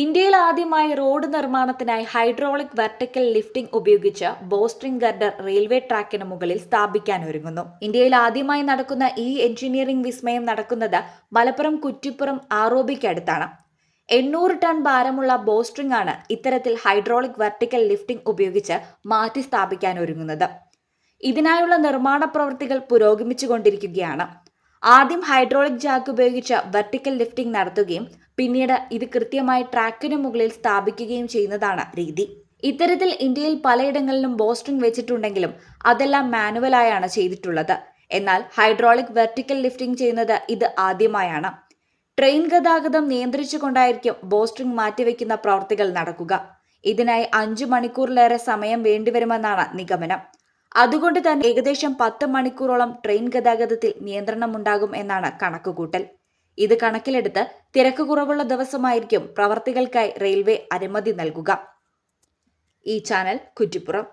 ഇന്ത്യയിൽ ആദ്യമായി റോഡ് നിർമ്മാണത്തിനായി ഹൈഡ്രോളിക് വെർട്ടിക്കൽ ലിഫ്റ്റിംഗ് ഉപയോഗിച്ച് ബോസ്ട്രിംഗ് ഗർഡർ റെയിൽവേ ട്രാക്കിന് മുകളിൽ സ്ഥാപിക്കാൻ ഒരുങ്ങുന്നു. ഇന്ത്യയിൽ ആദ്യമായി നടക്കുന്ന ഈ എഞ്ചിനീയറിംഗ് വിസ്മയം നടക്കുന്നത് മലപ്പുറം കുറ്റിപ്പുറം ആറോബിക്കടുത്താണ് എണ്ണൂറ് ടൺ ഭാരമുള്ള ബോസ്ട്രിംഗ് ആണ് ഇത്തരത്തിൽ ഹൈഡ്രോളിക് വെർട്ടിക്കൽ ലിഫ്റ്റിംഗ് ഉപയോഗിച്ച് മാറ്റി സ്ഥാപിക്കാൻ ഒരുങ്ങുന്നത്. ഇതിനായുള്ള നിർമ്മാണ പ്രവൃത്തികൾ പുരോഗമിച്ചുകൊണ്ടിരിക്കുകയാണ്. ആദ്യം ഹൈഡ്രോളിക് ജാക്ക് ഉപയോഗിച്ച് വെർട്ടിക്കൽ ലിഫ്റ്റിംഗ് നടത്തുകയും പിന്നീട് ഇത് കൃത്യമായി ട്രാക്കിന് മുകളിൽ സ്ഥാപിക്കുകയും ചെയ്യുന്നതാണ് രീതി. ഇത്തരത്തിൽ ഇന്ത്യയിൽ പലയിടങ്ങളിലും ബോസ്റ്റിംഗ് വെച്ചിട്ടുണ്ടെങ്കിലും അതെല്ലാം മാനുവലായാണ് ചെയ്തിട്ടുള്ളത്. എന്നാൽ ഹൈഡ്രോളിക് വെർട്ടിക്കൽ ലിഫ്റ്റിംഗ് ചെയ്യുന്നത് ഇത് ആദ്യമായാണ്. ട്രെയിൻ ഗതാഗതം നിയന്ത്രിച്ചുകൊണ്ടായിരിക്കും ബോസ്റ്റിംഗ് മാറ്റിവെക്കുന്ന പ്രവൃത്തികൾ നടക്കുക. ഇതിനായി അഞ്ചു മണിക്കൂറിലേറെ സമയം വേണ്ടിവരുമെന്നാണ് നിഗമനം. അതുകൊണ്ട് തന്നെ ഏകദേശം പത്ത് മണിക്കൂറോളം ട്രെയിൻ ഗതാഗതത്തിൽ നിയന്ത്രണമുണ്ടാകും എന്നാണ് കണക്കുകൂട്ടൽ. ഇത് കണക്കിലെടുത്ത് തിരക്ക് കുറവുള്ള ദിവസമായിരിക്കും പ്രവർത്തികൾക്കായി റെയിൽവേ അനുമതി നൽകുക. ഈ ചാനൽ കുറ്റിപ്പുറം.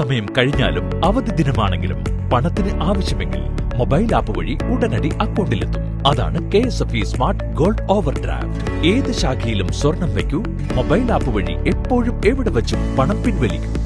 സമയം കഴിഞ്ഞാലും അവധി ദിനമാണെങ്കിലും പണത്തിന് ആവശ്യമെങ്കിൽ മൊബൈൽ ആപ്പ് വഴി ഉടനടി അക്കൗണ്ടിലെത്തും. അതാണ് K S F E smart gold overdraft ഏത് ശാഖയിലും സ്വർണം വയ്ക്കൂ. മൊബൈൽ ആപ്പ് വഴി എപ്പോഴും എവിടെ വെച്ചും പണം പിൻവലിക്കൂ.